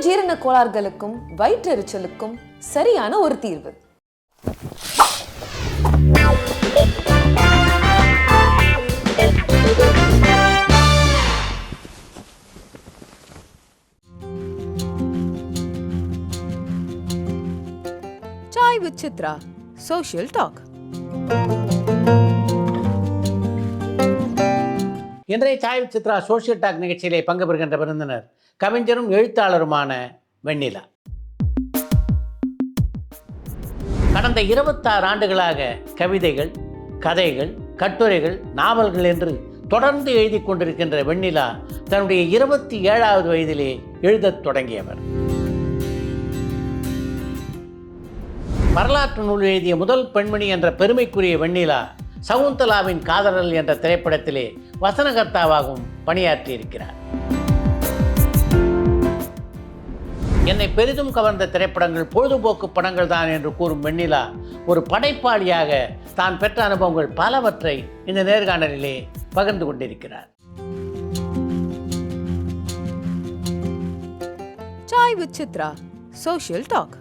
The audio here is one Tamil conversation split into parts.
உடல் ஜீரண கோளாறுகளுக்கும் வயிற்றெரிச்சலுக்கும் சரியான ஒரு தீர்வு Chitra social talk Social Talk. இன்றைய சாய் சித்ரா சோஷியல் டாக் நிகழ்ச்சியிலே பங்கு பெறுகின்ற விருந்தினர் கவிஞரும் எழுத்தாளருமான வெண்ணிலா. கடந்த இருபத்தாறு ஆண்டுகளாக கவிதைகள் கதைகள் கட்டுரைகள் நாவல்கள் என்று தொடர்ந்து எழுதி கொண்டிருக்கின்ற வெண்ணிலா தன்னுடைய இருபத்தி ஏழாவது வயதிலே எழுதத் தொடங்கியவர். வரலாற்று நூல் எழுதிய முதல் பெண்மணி என்ற பெருமைக்குரிய வெண்ணிலா சகுந்தலாவின் காதலல் என்ற திரைப்படத்திலே வசனகர்த்தாவாகவும் பணியாற்றியிருக்கிறார். என்னை பெரிதும் கவர்ந்த திரைப்படங்கள் பொழுதுபோக்கு படங்கள் தான் என்று கூறும் வெண்ணிலா ஒரு படைப்பாளியாக தான் பெற்ற அனுபவங்கள் பலவற்றை இந்த நேர்காணலிலே பகிர்ந்து கொண்டிருக்கிறார். Chai with Chitra, Social Talk.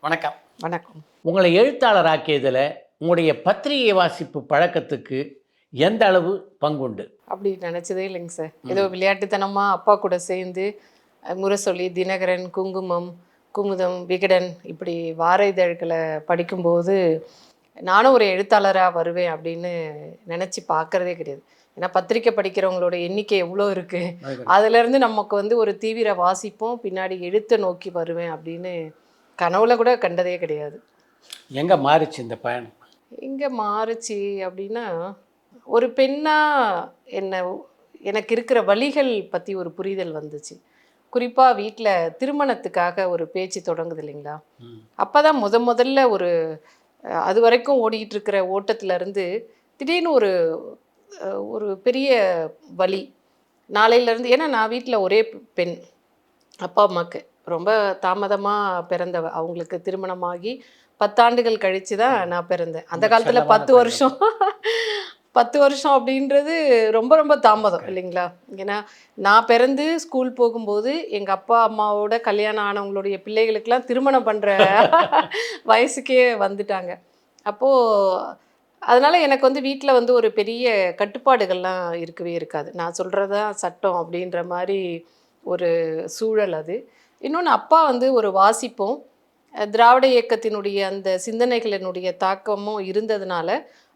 வணக்கம். வணக்கம். உங்களை எழுத்தாளர் ஆக்கியதில் உங்களுடைய பத்திரிகை வாசிப்பு பழக்கத்துக்கு எந்த அளவு பங்குண்டு? அப்படி நினச்சதே இல்லைங்க சார். ஏதோ விளையாட்டுத்தனமாக அப்பா கூட சேர்ந்து முரசொலி தினகரன் குங்குமம் குமுதம் விகடன் இப்படி வார இதழ்களை படிக்கும்போது நானும் ஒரு எழுத்தாளராக வருவேன் அப்படின்னு நினச்சி பார்க்கறதே கிடையாது. ஏன்னா பத்திரிக்கை படிக்கிறவங்களோட எண்ணிக்கை எவ்வளோ இருக்குது அதுலேருந்து நமக்கு வந்து ஒரு தீவிர வாசிப்போம் பின்னாடி எழுத்தை நோக்கி வருவேன் அப்படின்னு கனவுல கூட கண்டதே கிடையாது. எங்கே மாறிச்சு இந்த பயணம்? எங்கே மாறுச்சு அப்படின்னா ஒரு பெண்ணா என்ன எனக்கு இருக்கிற வழிகள் பற்றி ஒரு புரிதல் வந்துச்சு. குறிப்பாக வீட்டில் திருமணத்துக்காக ஒரு பேச்சு தொடங்குது இல்லைங்களா. அப்போ தான் முத முதல்ல ஒரு அது வரைக்கும் ஓடிக்கிட்டு இருக்கிற ஓட்டத்துல இருந்து திடீர்னு ஒரு ஒரு பெரிய வழி. நாளையிலேருந்து ஏன்னா நான் வீட்டில் ஒரே பெண் அப்பா அம்மாவுக்கு ரொம்ப தாமதமாக பிறந்தவ அவங்களுக்கு திருமணமாகி பத்தாண்டுகள் கழித்து தான் நான் பிறந்தேன். அந்த காலத்தில் பத்து வருஷம். பத்து வருஷம் அப்படின்றது ரொம்ப ரொம்ப தாமதம் இல்லைங்களா? ஏன்னா நான் பிறந்து ஸ்கூல் போகும்போது எங்கள் அப்பா அம்மாவோட கல்யாணம் ஆனவங்களுடைய பிள்ளைகளுக்கெல்லாம் திருமணம் பண்ணுற வயசுக்கே வந்துட்டாங்க. அப்போது அதனால் எனக்கு வந்து வீட்டில் வந்து ஒரு பெரிய கட்டுப்பாடுகள்லாம் இருக்கவே இருக்காது. நான் சொல்கிறது சட்டம் அப்படின்ற மாதிரி ஒரு சூழல் அது. இன்னொன்று அப்பா வந்து ஒரு வாசிப்பும். திராவிட இயக்கத்தினுடைய அந்த சிந்தனைகளினுடைய தாக்கமும் இருந்ததுனால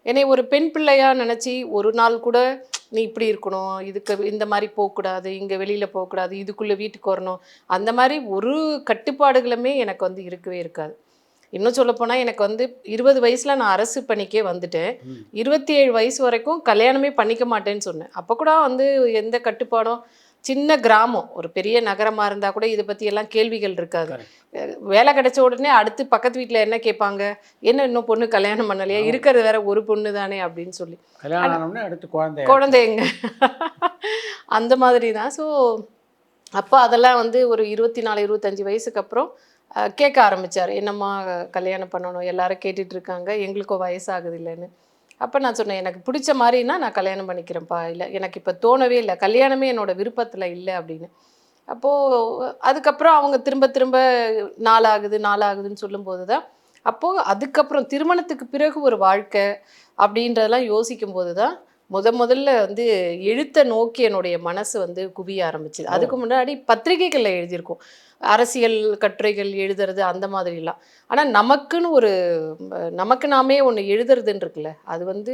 என்னை ஒரு பெண் பிள்ளையா நினச்சி ஒரு நாள் கூட நீ இப்படி இருக்கணும் இதுக்கு இந்த மாதிரி போகக்கூடாது இங்கே வெளியில் போகக்கூடாது இதுக்குள்ளே வீட்டுக்கு வரணும் அந்த மாதிரி ஒரு கட்டுப்பாடுகளுமே எனக்கு வந்து இருக்கவே இருக்காது. இன்னும் சொல்லப்போனால் எனக்கு வந்து இருபது வயசில் நான் அரசு பணிக்கே வந்துட்டேன். இருபத்தி ஏழு வயசு வரைக்கும் கல்யாணமே பண்ணிக்க மாட்டேன்னு சொன்னேன். அப்போ கூட வந்து எந்த கட்டுப்பாடும் சின்ன கிராமம். ஒரு பெரிய நகரமாக இருந்தால் கூட இதை பற்றி எல்லாம் கேள்விகள் இருக்காது. வேலை கிடைச்ச உடனே அடுத்து பக்கத்து வீட்டில் என்ன கேட்பாங்க என்ன இன்னும் பொண்ணு கல்யாணம் பண்ணலையா. இருக்கிறது வேற ஒரு பொண்ணு தானே அப்படின்னு சொல்லி. அடுத்து குழந்தை குழந்தைங்க. அந்த மாதிரி தான். ஸோ அப்பா அதெல்லாம் வந்து ஒரு இருபத்தி நாலு இருபத்தஞ்சி வயசுக்கு அப்புறம் கேட்க ஆரம்பிச்சார். என்னம்மா கல்யாணம் பண்ணணும்? எல்லாரும் கேட்டுட்டு இருக்காங்க. எங்களுக்கும் வயசாகுது இல்லைன்னு. அப்போ நான் சொன்னேன் எனக்கு பிடிச்ச மாதிரினா நான் கல்யாணம் பண்ணிக்கிறேன்ப்பா. இல்லை எனக்கு இப்போ தோணவே இல்லை கல்யாணமே என்னோட விருப்பத்தில் இல்லை. அப்படின்னு. அப்போது அதுக்கப்புறம் அவங்க திரும்ப திரும்ப நாளாகுது நாளாகுதுன்னு சொல்லும்போது தான் அப்போது அதுக்கப்புறம் திருமணத்துக்கு பிறகு ஒரு வாழ்க்கை அப்படின்றதெல்லாம் யோசிக்கும் போது தான் முத முதல்ல வந்து எழுத்தை நோக்கி என்னுடைய மனசு வந்து குவிய ஆரம்பிச்சுது. அதுக்கு முன்னாடி பத்திரிகைகளில் எழுதியிருக்கோம். அரசியல் கட்டுரைகள் எழுதுறது அந்த மாதிரிலாம். ஆனால் நமக்குன்னு ஒரு நமக்கு நாமே ஒன்று எழுதுறதுன்னு இருக்குல்ல அது வந்து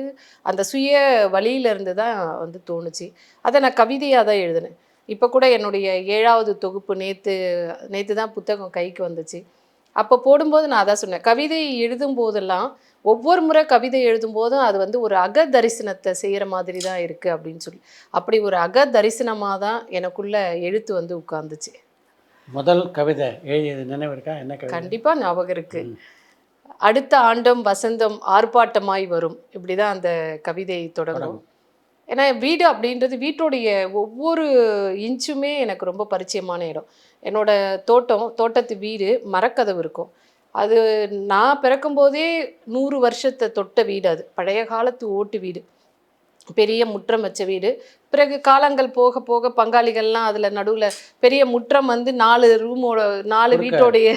அந்த சுய வழியிலேருந்து தான் வந்து தோணுச்சு. அதை நான் கவிதையாக தான் எழுதினேன். இப்போ கூட என்னுடைய ஏழாவது தொகுப்பு நேற்று நேற்று தான் புத்தகம் கைக்கு வந்துச்சு. அப்போ போடும்போது நான் அதான் சொன்னேன். கவிதை எழுதும் போதெல்லாம் ஒவ்வொரு முறை கவிதை எழுதும்போதும் அது வந்து ஒரு அக தரிசனத்தை செய்கிற மாதிரி தான் இருக்குது அப்படின்னு சொல்லி. அப்படி ஒரு அக தரிசனமாக தான் எனக்குள்ள எழுத்து வந்து உட்கார்ந்துச்சு. முதல் கவிதை எழுதியது நினைவு இருக்கா? என்ன கண்டிப்பாக ஞாபகம் இருக்கு. ம். அடுத்த ஆண்டும் வசந்தம் ஆர்ப்பாட்டமாய் வரும். இப்படி தான் அந்த கவிதை தொடங்கும். ஏன்னா வீடு அப்படின்றது வீட்டுடைய ஒவ்வொரு இன்ச்சுமே எனக்கு ரொம்ப பரிச்சயமான இடம். என்னோட தோட்டம் தோட்டத்து வீடு மரக்கதவு இருக்கும். அது நான் பிறக்கும்போதே நூறு வருஷத்தை தொட்ட வீடு அது. பழைய காலத்து ஓட்டு வீடு. பெரிய முற்றம் வச்ச வீடு. பிறகு காலங்கள் போக போக பங்காளிகள்லாம் அதில் நடுவில் பெரிய முற்றம் வந்து நாலு ரூமோட நாலு. வீட்டோடைய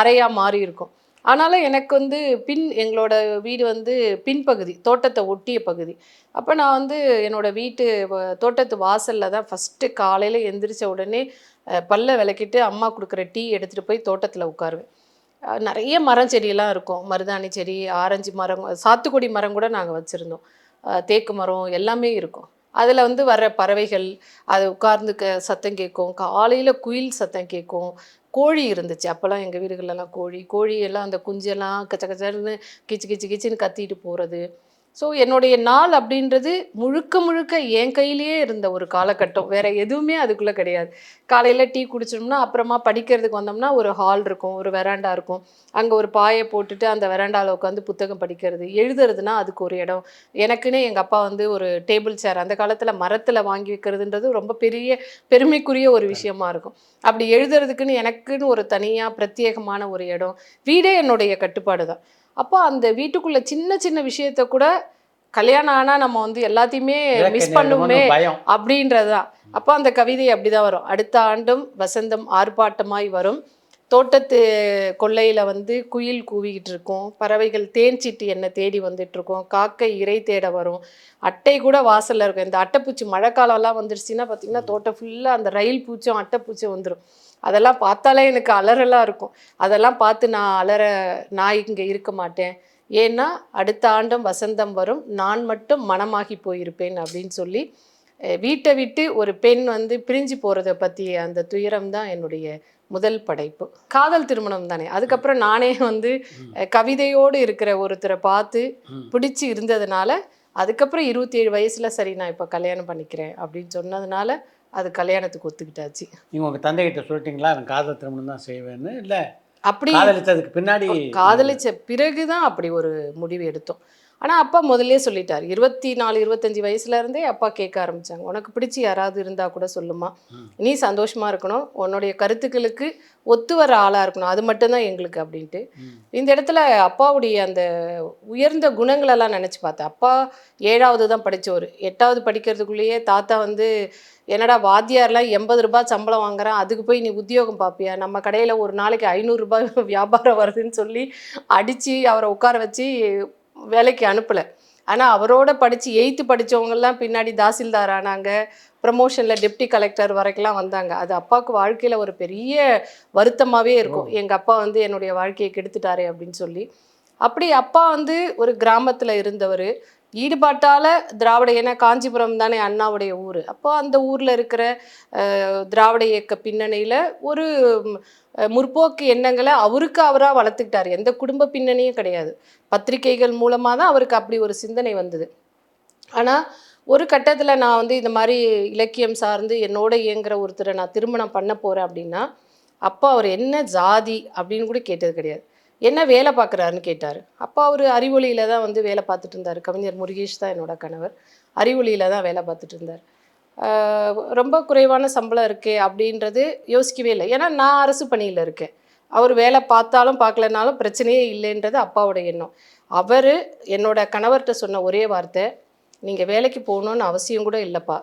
அறையாக மாறி இருக்கும் ஆனாலும் எனக்கு வந்து பின் எங்களோட வீடு வந்து பின்பகுதி தோட்டத்தை ஒட்டிய பகுதி. அப்போ நான் வந்து என்னோட வீட்டு தோட்டத்து வாசலில் தான் ஃபஸ்ட்டு காலையில் எந்திரிச்ச உடனே பல்ல விளக்கிட்டு அம்மா கொடுக்குற டீ எடுத்துகிட்டு போய் தோட்டத்தில் உட்காருவேன். நிறைய மரம் செடியெல்லாம் இருக்கும். மருதாணி செடி ஆரஞ்சு மரம் சாத்துக்குடி மரம் கூட நாங்கள் வச்சுருந்தோம். தேக்கு மரம் எல்லாமே இருக்கும். அதில் வந்து வர்ற பறவைகள் அது உட்கார்ந்து க சத்தம் கேட்கும். காலையில் குயில் சத்தம் கேட்கும். கோழி இருந்துச்சு. அப்போல்லாம் எங்கள் வீடுகளெல்லாம் கோழி கோழியெல்லாம் அந்த குஞ்செல்லாம் கச்ச கச்சன்னு கிச்சு கிச்சு கிச்சின்னு கத்திட்டு போகிறது ஸோ என்னுடைய நாள் அப்படின்றது முழுக்க முழுக்க என் கையிலேயே இருந்த ஒரு காலகட்டம். வேற எதுவுமே அதுக்குள்ளே கிடையாது. காலையில் டீ குடிச்சோம்னா அப்புறமா படிக்கிறதுக்கு வந்தோம்னா ஒரு ஹால் இருக்கும் ஒரு வெராண்டா இருக்கும். அங்கே ஒரு பாயை போட்டுட்டு அந்த வெராண்டாவில் உட்காந்து புத்தகம் படிக்கிறது. எழுதுறதுனா அதுக்கு ஒரு இடம். எனக்குன்னு எங்கள் அப்பா வந்து ஒரு டேபிள் சேர் அந்த காலத்தில் மரத்தில் வாங்கி வைக்கிறதுன்றது ரொம்ப பெரிய பெருமைக்குரிய ஒரு விஷயமா இருக்கும். அப்படி எழுதுறதுக்குன்னு எனக்குன்னு ஒரு தனியாக பிரத்யேகமான ஒரு இடம். வீடே என்னுடைய கட்டுப்பாடு தான் அப்போ அந்த வீட்டுக்குள்ள சின்ன சின்ன விஷயத்த கூட கல்யாணம் ஆனால் நம்ம வந்து எல்லாத்தையுமே மிஸ் பண்ணுமே பயம். அப்படின்றது தான் அப்போ அந்த கவிதை அப்படிதான் வரும். அடுத்த ஆண்டும் வசந்தம் ஆர்ப்பாட்டமாய் வரும். தோட்டத்து கொல்லையில் வந்து குயில் கூவிக்கிட்டு இருக்கும். பறவைகள் தேன் சிட்டு என்னை தேடி வந்துட்டு இருக்கும். காக்கை இறை தேட வரும். அட்டை கூட வாசல்ல இருக்கும். இந்த அட்டைப்பூச்சி மழைக்காலம்லாம் வந்துருச்சுன்னா பார்த்தீங்கன்னா தோட்டம் ஃபுல்லாக அந்த ரயில் பூச்சும் அட்டைப்பூச்சும் வந்துடும் அதெல்லாம் பார்த்தாலே எனக்கு அலறலாக இருக்கும். அதெல்லாம் பார்த்து நான் அலற நான் இங்கே இருக்க மாட்டேன். ஏன்னா அடுத்த ஆண்டும் வசந்தம் வரும். நான் மட்டும் மனமாகி போயிருப்பேன் அப்படின்னு சொல்லி வீட்டை விட்டு ஒரு பெண் வந்து பிரிஞ்சு போகிறத பற்றி அந்த துயரம் தான் என்னுடைய முதல் படைப்பு. காதல் திருமணம் தானே. அதுக்கப்புறம் நானே வந்து கவிதையோடு இருக்கிற ஒருத்தரை பார்த்து. பிடிச்சி இருந்ததுனால அதுக்கப்புறம் இருபத்தி ஏழு வயசுல சரி நான் இப்போ கல்யாணம் பண்ணிக்கிறேன் அப்படின்னு சொன்னதுனால அது கல்யாணத்துக்கு ஒத்துக்கிட்டாச்சு. நீங்கள் உங்கள் தந்தைகிட்ட சொல்லிட்டீங்களா? நான் காதல் திருமணம் தான் செய்வேன்னு? இல்லை அப்படி காதலித்ததுக்கு பின்னாடி காதலிச்ச பிறகுதான் அப்படி ஒரு முடிவு எடுத்தோம். ஆனா அப்பா முதல்லயே சொல்லிட்டார். இருபத்தி நாலு இருபத்தஞ்சு வயசுல இருந்தே அப்பா கேட்க ஆரம்பிச்சாங்க. உனக்கு பிடிச்சி யாராவது இருந்தா கூட சொல்லுமா. நீ சந்தோஷமா இருக்கணும். உன்னுடைய கருத்துக்களுக்கு ஒத்து வர ஆளா இருக்கணும். அது மட்டும்தான் எங்களுக்கு அப்படின்ட்டு. இந்த இடத்துல அப்பாவுடைய அந்த உயர்ந்த குணங்களெல்லாம் நினச்சி பார்த்தேன். அப்பா ஏழாவது தான் படித்தவர் எட்டாவது படிக்கிறதுக்குள்ளேயே தாத்தா வந்து என்னடா வாத்தியார்லாம் எண்பது ரூபாய் சம்பளம் வாங்குறான். அதுக்கு போய் நீ உத்தியோகம் பார்ப்பியா நம்ம கடையில் ஒரு நாளைக்கு ஐநூறுரூபா வியாபாரம் வருதுன்னு சொல்லி அடித்து அவரை உட்கார வச்சு வேலைக்கு அனுப்பலை. ஆனால் அவரோட படித்து எயித்து படித்தவங்கெல்லாம் பின்னாடி தாசில்தார் ஆனாங்க ப்ரமோஷனில் டெப்டி கலெக்டர் வரைக்கும்லாம் வந்தாங்க. அது அப்பாவுக்கு வாழ்க்கையில் ஒரு பெரிய வருத்தமாகவே இருக்கும். எங்கள் அப்பா வந்து என்னுடைய வாழ்க்கையை கெடுத்துட்டாரே அப்படின்னு சொல்லி. அப்படி அப்பா வந்து ஒரு கிராமத்தில் இருந்தவர். ஈடுபாட்டால் திராவிட ஏன்னா காஞ்சிபுரம் தானே அண்ணாவுடைய ஊர். அப்போ அந்த ஊரில் இருக்கிற அஹ், திராவிட இயக்க பின்னணியில் ஒரு முற்போக்கு எண்ணங்களை அவருக்கு அவராக வளர்த்துக்கிட்டார். எந்த குடும்ப பின்னணியும் கிடையாது. பத்திரிகைகள் மூலமாக தான் அவருக்கு அப்படி ஒரு சிந்தனை வந்தது. ஆனால் ஒரு கட்டத்தில் நான் வந்து இந்த மாதிரி இலக்கியம் சார்ந்து என்னோட இயங்குகிற ஒருத்தரை நான் திருமணம் பண்ண போகிறேன் அப்படின்னா அப்பா அவர் என்ன ஜாதி அப்படின்னு கூட கேட்டது கிடையாது. என்ன வேலை பார்க்குறாருன்னு கேட்டார். அப்பா அவர் அறிவொளியில் தான் வந்து வேலை பார்த்துட்டு இருந்தார். கவிஞர் முருகேஷ் தான் என்னோட கணவர். அறிவொளியில் தான் வேலை பார்த்துட்டு இருந்தார். ரொம்ப குறைவான சம்பளம் இருக்கே அப்படின்றது யோசிக்கவே இல்லை. ஏன்னா நான் அரசு பணியில் இருக்கேன். அவர் வேலை பார்த்தாலும் பார்க்கலனாலும் பிரச்சனையே இல்லைன்றது அப்பாவோட எண்ணம். அவர் என்னோட கணவர்கிட்ட சொன்ன ஒரே வார்த்தை நீங்கள் வேலைக்கு போகணுன்னு அவசியம் கூட இல்லைப்பா.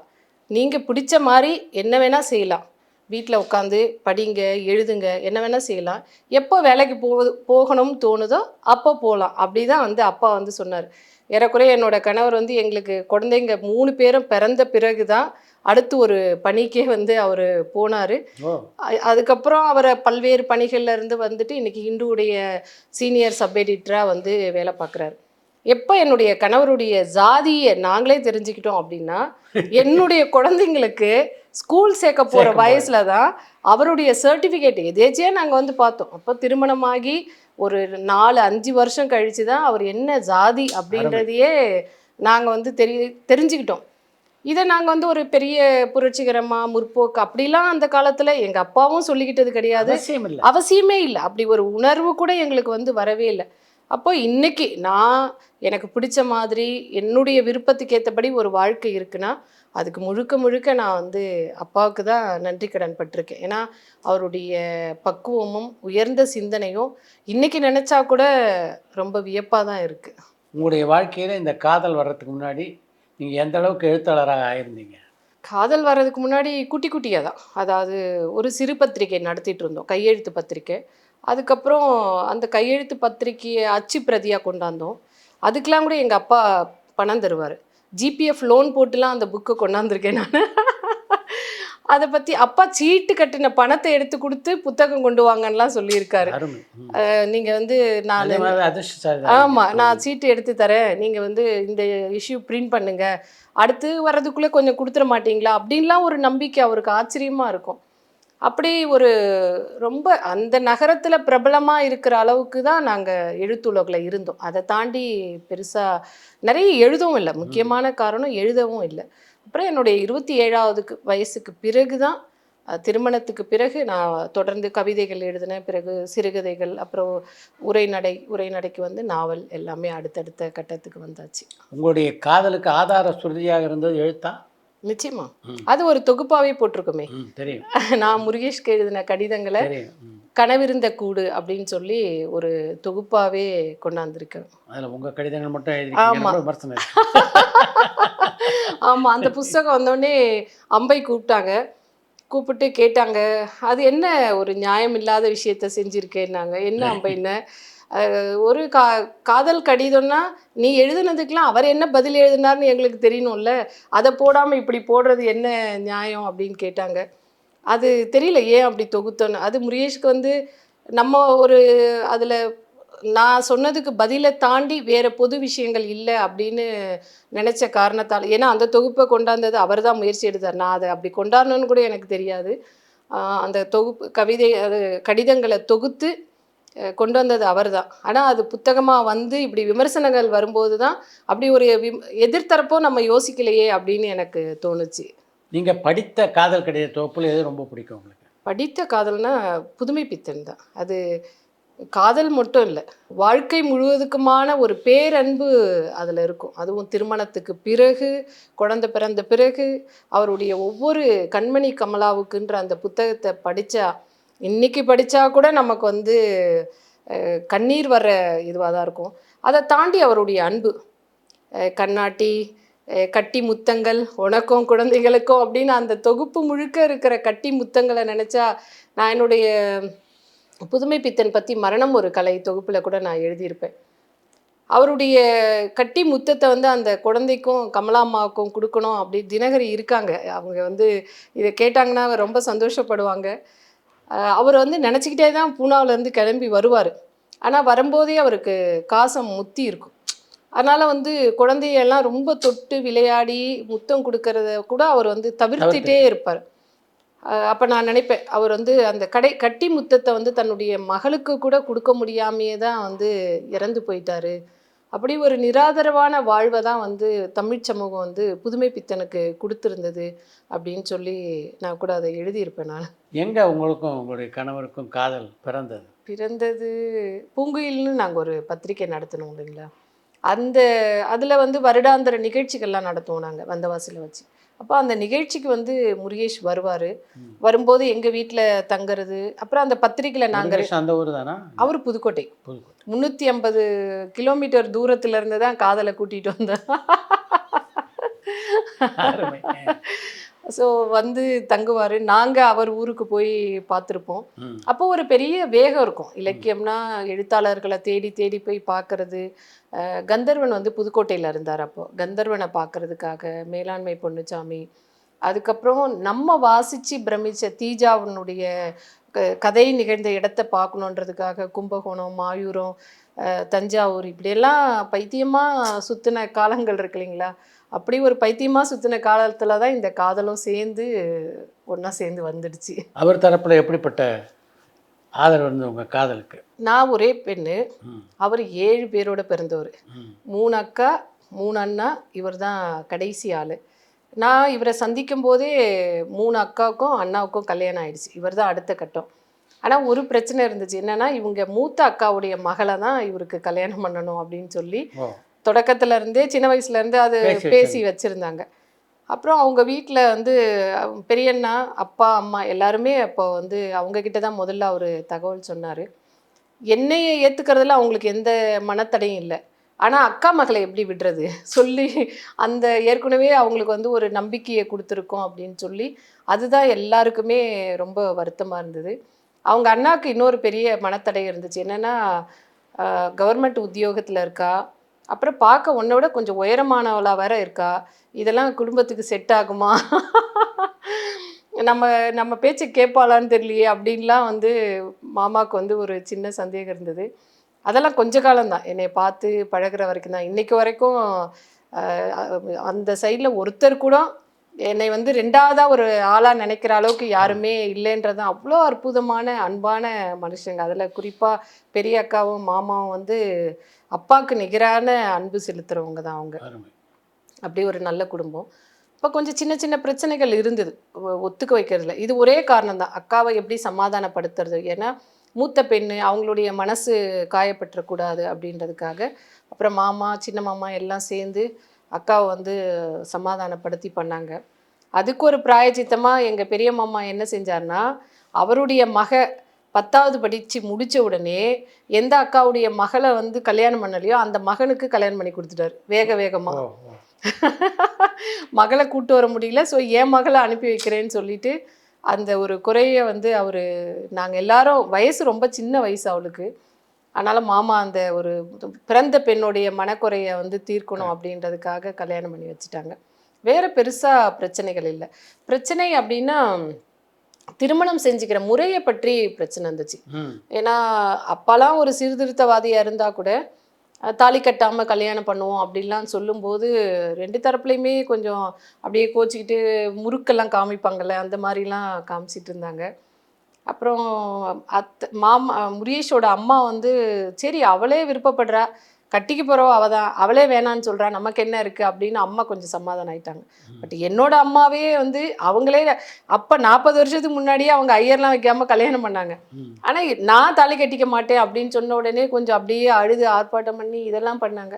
நீங்கள் பிடிச்ச மாதிரி என்ன வேணால் செய்யலாம். வீட்டில் உட்காந்து படிங்க எழுதுங்க என்ன வேணால் செய்யலாம். எப்போ வேலைக்கு போ போகணும்னு தோணுதோ அப்போ போகலாம். அப்படி தான் வந்து அப்பா வந்து சொன்னார். ஏறக்குறைய என்னோட கணவர் வந்து எங்களுக்கு குழந்தைங்க மூணு பேரும் பிறந்த பிறகு தான் அடுத்து ஒரு பணிக்கே வந்து அவர் போனார். அதுக்கப்புறம் அவரை பல்வேறு பணிகள்ல இருந்து வந்துட்டு இன்னைக்கு இந்துவுடைய சீனியர் சப் எடிட்டராக வந்து வேலை பார்க்குறாரு. எப்போ என்னுடைய கணவருடைய ஜாதியை நாங்களே தெரிஞ்சுக்கிட்டோம் அப்படின்னா என்னுடைய குழந்தைங்களுக்கு ஸ்கூல் சேர்க்க போகிற. வயசுல தான் அவருடைய சர்டிஃபிகேட் எதேச்சியா நாங்கள் வந்து பார்த்தோம். அப்போ திருமணமாகி ஒரு நாலு அஞ்சு வருஷம் கழிச்சு தான் அவர் என்ன ஜாதி அப்படின்றதையே நாங்கள் வந்து தெரி தெரிஞ்சுக்கிட்டோம். இதை நாங்கள் வந்து ஒரு பெரிய புரட்சிகரமாக முற்போக்கு அப்படிலாம் அந்த காலத்தில் எங்கள் அப்பாவும் சொல்லிக்கிட்டது கிடையாது. அவசியம் இல்லை. அவசியமே இல்லை. அப்படி ஒரு உணர்வு கூட எங்களுக்கு வந்து வரவே இல்லை. அப்போ இன்னைக்கு நான் எனக்கு பிடிச்ச மாதிரி என்னுடைய விருப்பத்துக்கு ஏற்றபடி ஒரு வாழ்க்கை இருக்குன்னா அதுக்கு முழுக்க முழுக்க நான் வந்து அப்பாவுக்கு தான் நன்றி கடன் பட்டிருக்கேன். ஏன்னா அவருடைய பக்குவமும் உயர்ந்த சிந்தனையும் இன்னைக்கு நினச்சா கூட ரொம்ப வியப்பாக தான் இருக்குது உங்களுடைய வாழ்க்கையில் இந்த காதல் வர்றதுக்கு முன்னாடி நீங்கள் எந்த அளவுக்கு எழுத்தாளராக ஆயிருந்தீங்க? காதல் வர்றதுக்கு முன்னாடி குட்டி குட்டியாக தான். அதாவது ஒரு சிறு பத்திரிகை நடத்திட்டு இருந்தோம். கையெழுத்து பத்திரிக்கை அதுக்கப்புறம் அந்த கையெழுத்து பத்திரிக்கையை அச்சு பிரதியாக கொண்டாந்தோம். அதுக்கெலாம் கூட எங்கள் அப்பா பணம் தருவார். ஜிபிஎஃப் லோன் போட்டுலாம் அந்த புக்கை கொண்டாந்துருக்கேன் நான். அதை பற்றி அப்பா சீட்டு கட்டின பணத்தை எடுத்து கொடுத்து புத்தகம் கொண்டு வாங்கன்னுலாம் சொல்லியிருக்காரு. நீங்கள் வந்து நான். ஆமாம் நான் சீட்டு எடுத்து தரேன். நீங்கள் வந்து இந்த இஷ்யூ பிரிண்ட் பண்ணுங்க. அடுத்து வர்றதுக்குள்ளே கொஞ்சம் கொடுத்துட மாட்டீங்களா? அப்படின்லாம் ஒரு நம்பிக்கை அவருக்கு ஆச்சரியமாக இருக்கும். அப்படி ஒரு ரொம்ப அந்த நகரத்தில் பிரபலமாக இருக்கிற அளவுக்கு தான் நாங்கள் எழுத்துலகில் இருந்தோம். அதை தாண்டி பெருசாக நிறைய எழுதவும் இல்லை. முக்கியமான காரணம் எழுதவும் இல்லை. அப்புறம் என்னுடைய இருபத்தி ஏழாவதுக்கு வயசுக்கு பிறகு தான் திருமணத்துக்கு பிறகு நான் தொடர்ந்து கவிதைகள் எழுதினேன். பிறகு சிறுகதைகள் அப்புறம் உரைநடை உரைநடைக்கு வந்து நாவல் எல்லாமே அடுத்தடுத்த கட்டத்துக்கு வந்தாச்சு. உங்களுடைய காதலுக்கு ஆதார சுருதியாக இருந்தது எழுத்தா? நிச்சயமா. அது ஒரு தொகுப்பாவே போட்டிருக்குமே. தெரியும். நான் முருகேஷ்க்கு எழுதின கடிதங்களை. கனவிருந்த கூடு அப்படின்னு சொல்லி ஒரு தொகுப்பாவே கொண்டாந்துருக்கேன். அதுல உங்க கடிதங்கள் மட்டும். எழுதி விமர்சனம் இருக்கு. ஆமா அந்த புஸ்தகம் வந்தோடனே அம்பை கூப்பிட்டாங்க. கூப்பிட்டு கேட்டாங்க அது என்ன ஒரு நியாயம் இல்லாத விஷயத்த செஞ்சிருக்கேன்னாங்க. என்ன அம்பைன்னு ஒரு கா காதல் கடிதம்னா நீ எழுதுனதுக்கெலாம் அவர் என்ன பதில் எழுதினார்னு எங்களுக்கு தெரியணும்ல. அதை போடாமல் இப்படி போடுறது என்ன நியாயம்? அப்படின்னு கேட்டாங்க. அது தெரியல ஏன் அப்படி தொகுத்தோன்னு. அது முருகேஷ்க்கு வந்து நம்ம ஒரு அதில் நான் சொன்னதுக்கு பதிலை தாண்டி வேற பொது விஷயங்கள் இல்லை அப்படின்னு நினச்ச காரணத்தால் ஏன்னா அந்த தொகுப்பை கொண்டாந்தது அவர் தான் முயற்சி எடுத்தார். நான் அதை அப்படி கொண்டாடணும்னு கூட எனக்கு தெரியாது. அந்த தொகுப்பு கவிதை அது கடிதங்களை தொகுத்து கொண்டு வந்தது அவர் தான் ஆனால் அது புத்தகமாக வந்து இப்படி விமர்சனங்கள் வரும்போது தான் அப்படி ஒரு விம் எதிர்த்தரப்போ நம்ம யோசிக்கலையே அப்படின்னு எனக்கு தோணுச்சு. நீங்க படித்த காதல் கடித தொகுப்புல எது ரொம்ப பிடிக்கும் உங்களுக்கு? படித்த காதல்னா புதுமை பித்தன் தான். அது காதல் மட்டும் இல்லை வாழ்க்கை முழுவதுக்குமான ஒரு பேரன்பு அதில் இருக்கும். அதுவும் திருமணத்துக்கு பிறகு குழந்தை பிறந்த பிறகு அவருடைய ஒவ்வொரு கண்மணி கமலாவுக்குன்ற அந்த புத்தகத்தை படித்தா இன்னைக்கு படித்தா கூட நமக்கு வந்து கண்ணீர் வர்ற இதுவாக தான் இருக்கும். அதை தாண்டி அவருடைய அன்பு கண்ணாட்டி கட்டி முத்தங்கள் உனக்கும் குழந்தைகளுக்கும் அப்படின்னு அந்த தொகுப்பு முழுக்க இருக்கிற கட்டி முத்தங்களை நினச்சா நான் என்னுடைய புதுமை பித்தன் பற்றி மரணம் ஒரு கலை தொகுப்பில் கூட நான் எழுதியிருப்பேன். அவருடைய கட்டி முத்தத்தை வந்து அந்த குழந்தைக்கும் கமலாம்மாவுக்கும் கொடுக்கணும் அப்படி தினகரி இருக்காங்க. அவங்க வந்து இதை கேட்டாங்கன்னா ரொம்ப சந்தோஷப்படுவாங்க. அவர் வந்து நினச்சிக்கிட்டே தான் பூனாவிலேருந்து கிளம்பி வருவார். ஆனால் வரும்போதே அவருக்கு காசம் முத்தி இருக்கும். அதனால் வந்து குழந்தையெல்லாம் ரொம்ப தொட்டு விளையாடி முத்தம் கொடுக்கறத கூட அவர் வந்து தவிர்த்துட்டே. இருப்பார். அப்போ நான் நினைப்பேன் அவர் வந்து அந்த கடை கட்டி முத்தத்தை வந்து தன்னுடைய மகளுக்கு கூட கொடுக்க முடியாமையே தான் வந்து இறந்து போயிட்டாரு. அப்படி ஒரு நிராதரவான வாழ்வை தான் வந்து தமிழ் சமூகம் வந்து புதுமை பித்தனுக்கு கொடுத்துருந்தது அப்படின்னு சொல்லி நான் கூட அதை எழுதியிருப்பேன் நான். எங்க உங்களுக்கும் உங்களுடைய கணவருக்கும் காதல் பிறந்தது? பிறந்தது பூங்குயில்னு நாங்கள் ஒரு பத்திரிக்கை நடத்தினோம் இல்லைங்களா? அந்த அதில் வந்து வருடாந்திர நிகழ்ச்சிகள்லாம் நடத்துவோம் நாங்கள் வந்தவாசியில் வச்சு. அப்போ அந்த நிகழ்ச்சிக்கு வந்து முருகேஷ் வருவார். வரும்போது எங்கள் வீட்டில் தங்குறது அப்புறம் அந்த பத்திரிக்கையில் நாங்கள் அந்த ஊர் தானா? அவர் புதுக்கோட்டை. புதுக்கோட்டை. முந்நூற்றி ஐம்பது கிலோமீட்டர் தூரத்துல இருந்து தான் காதலை கூட்டிகிட்டு வந்தேன். அருமை. ஸோ வந்து தங்குவார். நாங்கள் அவர் ஊருக்கு போய் பார்த்துருப்போம். அப்போ ஒரு பெரிய வேகம் இருக்கும். இலக்கியம்னா எழுத்தாளர்களை தேடி தேடி போய் பார்க்கறது அஹ் கந்தர்வன் வந்து புதுக்கோட்டையில் இருந்தார் அப்போ. கந்தர்வனை பார்க்கறதுக்காக மேலாண்மை பொன்னுச்சாமி. அதுக்கப்புறம் நம்ம வாசித்து பிரமிச்ச தீஜாவனுடைய கதை நிகழ்ந்த இடத்த பார்க்கணுன்றதுக்காக கும்பகோணம் மாயூரம் அஹ் தஞ்சாவூர் இப்படியெல்லாம் பைத்தியமாக சுற்றின காலங்கள் இருக்கு இல்லைங்களா? அப்படி ஒரு பைத்தியமாக சுற்றின காலத்தில் தான் இந்த காதலும் சேர்ந்து ஒன்றா சேர்ந்து வந்துடுச்சு. அவர் தரப்புல எப்படிப்பட்ட ஆதரவு இருந்தது உங்க காதலுக்கு? நான் ஒரே பெண்ணு. அவர் ஏழு பேரோட பிறந்தவர். மூணு அக்கா மூணு அண்ணா இவர் தான் கடைசி ஆள். நான் இவரை சந்திக்கும் போதே மூணு அக்காவுக்கும் அண்ணாவுக்கும் கல்யாணம் ஆயிடுச்சு. இவர் தான் அடுத்த கட்டம். ஆனால் ஒரு பிரச்சனை இருந்துச்சு. என்னன்னா இவங்க மூத்த அக்காவுடைய மகளை தான் இவருக்கு கல்யாணம் பண்ணணும் அப்படின்னு சொல்லி தொடக்கத்துல இருந்தே சின்ன வயசுல இருந்தே அது பேசி வச்சிருந்தாங்க. அப்புறம் அவங்க வீட்டில் வந்து பெரியண்ணா அப்பா அம்மா எல்லாருமே அப்போ வந்து அவங்க கிட்ட தான் முதல்ல அவர் தகவல் சொன்னார். என்னையை ஏற்றுக்கிறதுல அவங்களுக்கு எந்த மனத்தடையும் இல்லை. ஆனால் அக்கா மகளை எப்படி விடுறது? சொல்லி அந்த ஏற்கனவே அவங்களுக்கு வந்து ஒரு நம்பிக்கையை கொடுத்துருக்கோம் அப்படின்னு சொல்லி அதுதான் எல்லாருக்குமே ரொம்ப வருத்தமாக இருந்தது. அவங்க அண்ணாக்கு இன்னொரு பெரிய மனத்தடை இருந்துச்சு. என்னென்னா கவர்மெண்ட் உத்தியோகத்தில் இருக்கா? அப்புறம் பார்க்க உன்னோட கொஞ்சம் உயரமானவளாக வேற இருக்கா? இதெல்லாம் குடும்பத்துக்கு செட் ஆகுமா? நம்ம நம்ம பேச்சு கேட்பாளான்னு தெரியலையே அப்படின்லாம் வந்து மாமாவுக்கு வந்து ஒரு சின்ன சந்தேகம் இருந்தது. அதெல்லாம் கொஞ்ச காலம்தான். என்னை பார்த்து பழகுற வரைக்கும் தான். இன்னைக்கு வரைக்கும் அந்த சைடில் ஒருத்தர் கூட என்னை வந்து ரெண்டாவதாக ஒரு ஆளாக நினைக்கிற அளவுக்கு யாருமே இல்லைன்றது அவ்வளோ அற்புதமான அன்பான மனுஷங்க. அதில் குறிப்பாக பெரிய அக்காவும் மாமாவும் வந்து அப்பாவுக்கு நிகரான அன்பு செலுத்துறவங்க தான் அவங்க. அப்படி ஒரு நல்ல குடும்பம். இப்போ கொஞ்சம் சின்ன சின்ன பிரச்சனைகள் இருந்தது. ஒத்துக்க வைக்கிறதுல இது ஒரே காரணம் தான். அக்காவை எப்படி சமாதானப்படுத்துறது? ஏன்னா மூத்த பெண்ணு அவங்களுடைய மனசு காயப்பட்டுறக்கூடாது அப்படின்றதுக்காக. அப்புறம் மாமா சின்ன மாமா எல்லாம் சேர்ந்து அக்காவை வந்து சமாதானப்படுத்தி பண்ணாங்க. அதுக்கு ஒரு பிராயச்சித்தமாக எங்கள் பெரிய மாமா என்ன செஞ்சார்னா அவருடைய மக பத்தாவது படித்து முடிச்ச உடனே எந்த அக்காவுடைய மகளை வந்து கல்யாணம் பண்ணலையோ அந்த மகனுக்கு கல்யாணம் பண்ணி கொடுத்துட்டாரு வேக வேகமாக. மகளை கூட்டு வர முடியல ஸோ என் மகளை அனுப்பி வைக்கிறேன்னு சொல்லிட்டு அந்த ஒரு குறைய வந்து அவர் நாங்கள் எல்லாரும் வயசு ரொம்ப சின்ன வயசு அவளுக்கு. அதனால் மாமா அந்த ஒரு பிறந்த பெண்ணுடைய மனக்குறைய வந்து தீர்க்கணும் அப்படின்றதுக்காக கல்யாணம் பண்ணி வச்சுட்டாங்க. வேற பெருசாக பிரச்சனைகள் இல்லை. பிரச்சனை அப்படின்னா திருமணம் செஞ்சுக்கிற முறையை பற்றி பிரச்சனை இருந்துச்சு. ஏன்னா அப்பாலாம் ஒரு சீர்திருத்தவாதியாக இருந்தால் கூட தாலி கட்டாமல் கல்யாணம் பண்ணுவோம் அப்படிலாம் சொல்லும்போது ரெண்டு தரப்புலையுமே கொஞ்சம் அப்படியே கோச்சிக்கிட்டு முறுக்கெல்லாம் காமிப்பாங்கல்ல அந்த மாதிரிலாம் காமிச்சிட்டு இருந்தாங்க. அப்புறம் அத் மாமா முரியேஷோட அம்மா வந்து சரி அவளே விருப்பப்படுறா. கட்டிக்க போகிறவ அவ தான். அவளே வேணான்னு சொல்கிறா நமக்கு என்ன இருக்குது அப்படின்னு அம்மா கொஞ்சம் சமாதானம் ஆயிட்டாங்க. பட் என்னோட அம்மாவே வந்து அவங்களே அப்போ நாற்பது வருஷத்துக்கு முன்னாடியே அவங்க ஐயர்லாம் வைக்காம கல்யாணம் பண்ணாங்க. ஆனால் நான் தாலி கட்டிக்க மாட்டேன் அப்படின்னு சொன்ன உடனே கொஞ்சம் அப்படியே அழுது ஆர்ப்பாட்டம் பண்ணி இதெல்லாம் பண்ணாங்க.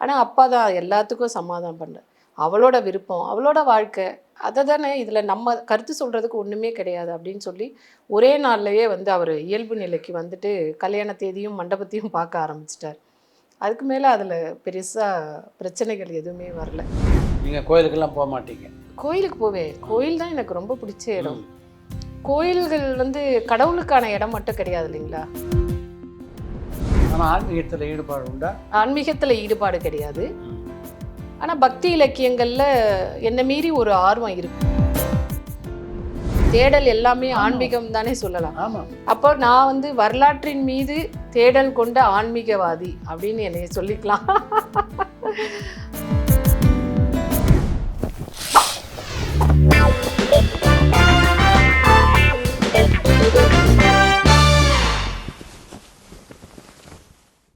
ஆனால் அப்பா தான் எல்லாத்துக்கும் சமாதானம் பண்ண அவளோட விருப்பம் அவளோட வாழ்க்கை அதை தானே இதில் நம்ம கருத்து சொல்கிறதுக்கு ஒன்றுமே கிடையாது அப்படின்னு சொல்லி ஒரே நாள்லயே வந்து அவர் இயல்பு நிலைக்கு வந்துட்டு கல்யாண தேதியும் மண்டபத்தையும் பார்க்க ஆரம்பிச்சிட்டார். அதுக்கு மேலே அதில் பெருசாக பிரச்சனைகள் எதுவுமே வரல. நீங்கள் கோயிலுக்கெல்லாம் போக மாட்டீங்க. கோயிலுக்கு போவேன். கோயில் தான் எனக்கு ரொம்ப பிடிச்ச இடம். கோயில்கள் வந்து கடவுளுக்கான இடம் மட்டும் கிடையாது இல்லைங்களா? ஆனால் ஆன்மீகத்தில் ஈடுபாடு உண்டா? ஆன்மீகத்தில் ஈடுபாடு கிடையாது. ஆனால் பக்தி இலக்கியங்களில் என்னை மீறி ஒரு ஆர்வம் இருக்கு. தேடல் எல்லாமே ஆன்மீகம் தானே சொல்லலாம். அப்போ நான் வந்து வரலாற்றின் மீது தேடல் கொண்ட ஆன்மீகவாதி அப்படின்னு என்னை சொல்லிக்கலாம்.